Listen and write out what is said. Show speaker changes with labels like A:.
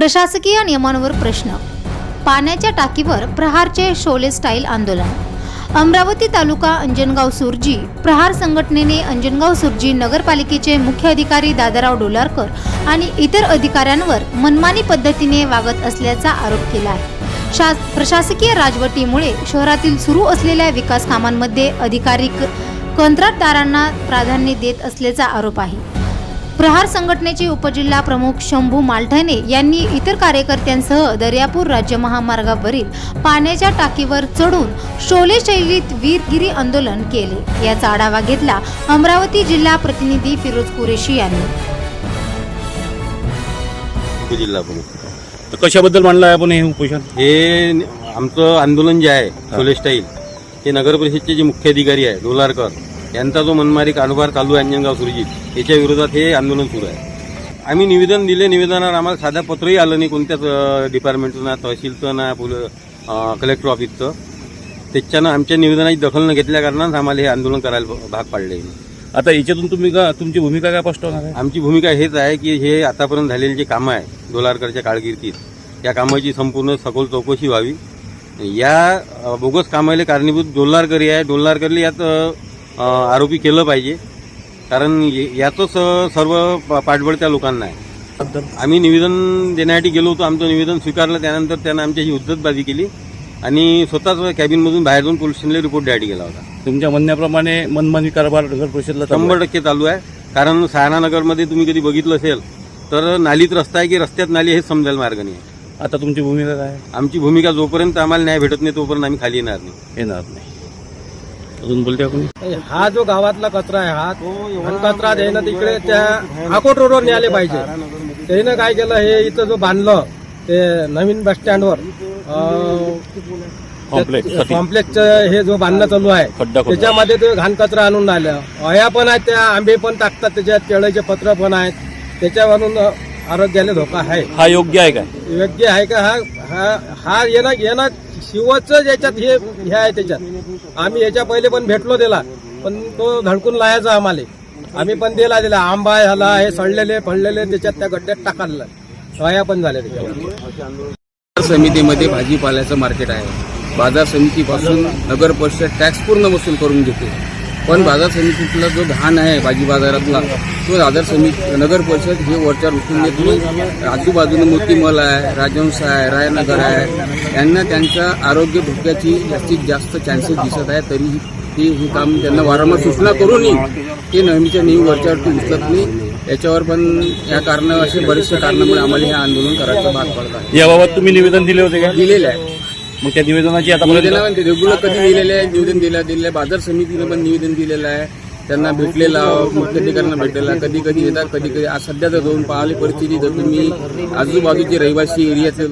A: प्रशासकीय नियमांवर प्रश्न. पाण्याच्या टाकीवर प्रहारचे शोले स्टाईल आंदोलन. अमरावती तालुका अंजनगाव सुरजी. प्रहार संघटनेने अंजनगाव सुरजी नगरपालिकेचे मुख्य अधिकारी दादाराव डोलारकर आणि इतर अधिकाऱ्यांवर मनमानी पद्धतीने वागत असल्याचा आरोप केला आहे. शा प्रशासकीय राजवटीमुळे शहरातील सुरू असलेल्या विकास कामांमध्ये अधिकारी कंत्राटदारांना प्राधान्य देत असल्याचा आरोप आहे. प्रहार संघटनेचे उपजिल्हा प्रमुख शंभू मालठणे यांनी इतर कार्यकर्त्यांसह दर्यापूर राज्य महामार्गावरील पाण्याच्या टाकीवर चढून शोले शैलीत वीरगिरी आंदोलन केले. याचा आढावा घेतला अमरावती जिल्हा प्रतिनिधी फिरोज कुरेशी यांनी.
B: प्रमुख.
C: तर कशाबद्दल मांडलं आहे आपण हे उपोषण?
B: हे आमचं आंदोलन जे आहे सोले स्टाईल हे नगर परिषदचे जे मुख्य अधिकारी आहे डोलारकर यांचा जो मनमारी कारभार चालू आहे अंजनगाव सुरजीत याच्या विरोधात हे आंदोलन सुरू आहे. आम्ही निवेदन दिले निवेदनावर आम्हाला साधं पत्रही आलं नाही कोणत्याच डिपार्टमेंटचं ना तहसीलचं ना पोल कलेक्टर ऑफिसचं त्याच्यानं आमच्या निवेदनाची दखल न घेतल्या कारणानं आम्हाला हे आंदोलन करायला भाग पाडले
C: आता याच्यातून तुम्ही का तुमची भूमिका काय स्पष्ट होणार आहे?
B: आमची भूमिका हेच आहे की हे आतापर्यंत झालेले जे कामं आहे डोलारकरच्या कारकिर्दीत या कामाची संपूर्ण सखोल चौकशी व्हावी. या बोगस कामाला कारणीभूत डोलारकरी आहे. डोलारकरला यात आरोपी केलं पाहिजे. कारण याचंच सर्व पाठबळ त्या लोकांना आहे. आम्ही निवेदन देण्यासाठी गेलो होतो. आमचं निवेदन स्वीकारलं. त्यानंतर त्यानं आमच्याशी उद्धतबाजी केली. आणि स्वतःच कॅबिनमधून बाहेर जाऊन पोलीस स्टेशनला रिपोर्ट द्यायसाठी गेला होता.
C: तुमच्या म्हणण्याप्रमाणे मनमानी कारभार नगर परिषदला
B: शंभर टक्के चालू आहे. कारण सहारानगरमध्ये तुम्ही कधी बघितलं असेल तर नालीत रस्ता आहे की रस्त्यात नाली हेच समजायला मार्ग नाही.
C: आता तुमची भूमिका काय?
B: आमची भूमिका जोपर्यंत आम्हाला न्याय भेटत नाही तोपर्यंत आम्ही खाली येणार नाही.
C: येणार नाही. अजून बोलते आपण?
D: हा जो गावातला कचरा आहे हा घन कचरा त्यानं तिकडे त्या अकोट रोडवर न्यायला पाहिजे. त्यानं काय केलं हे इथं जो बांधलं ते नवीन बस स्टँडवर
C: कॉम्प्लेक्स
D: हे जो बांधणं चालू आहे. त्याच्यामध्ये ते घाण कचरा आणून राहिलं. अया पण आहेत त्या आंबे पण टाकतात त्याच्यात केळीचे पत्र पण आहेत. त्याच्यावरून आरोग्याला धोका आहे.
C: हा योग्य आहे काय
D: योग्य आहे का? हा हा हा येणं येणं शिवच याच्यात हे हे आहे त्याच्यात. आम्ही याच्या पहिले पण भेटलो त्याला पण तो धडकून लायाचा आम्हाला. आम्ही पण दिला दिला आंबा झाला हे सडलेले फळलेले त्याच्यात त्या गड्ड्यात टाकायला. वया पण झाल्या त्याच्यावर.
E: बाजार समितीमध्ये भाजीपाल्याचं मार्केट आहे. बाजार समितीपासून नगर परिषद टॅक्स पूर्ण वसूल करून घेते. पण बाजार समितीतला जो घाण आहे भाजी बाजारातला तो बाजार समिती नगर परिषद हे वरच्या देत नाही आजूबाजूने मोतीमल आहे राजहंस आहे रायनगर आहे यांना त्यांच्या आरोग्य धोक्याची जास्तीत जास्त चान्सेस दिसत आहे तरी ते हे काम त्यांना वारंवार सूचना करूनही ते नेहमीच्या नेहमी वरच्यावरती उचलत नाही. याच्यावर पण या कारण असे बरेचसे कारणामुळे आम्हाला हे आंदोलन करायचं भाग पडत आहे.
C: याबाबत तुम्ही निवेदन दिले होते का?
E: दिलेलं आहे.
C: मग त्या निवेदनाची आता
E: निवेदन रेग्युलर कधी दिलेलं आहे निवेदन दिलं दिलेलं आहे बाजार समितीनं पण निवेदन दिलेलं आहे. त्यांना भेटलेला मुख्याधिकाऱ्यांना भेटलेला. कधी कधी येतात कधी कधी आज सध्याचं जाऊन पाहिली परिस्थिती. जर तुम्ही आजूबाजूचे रहिवासी एरियाचे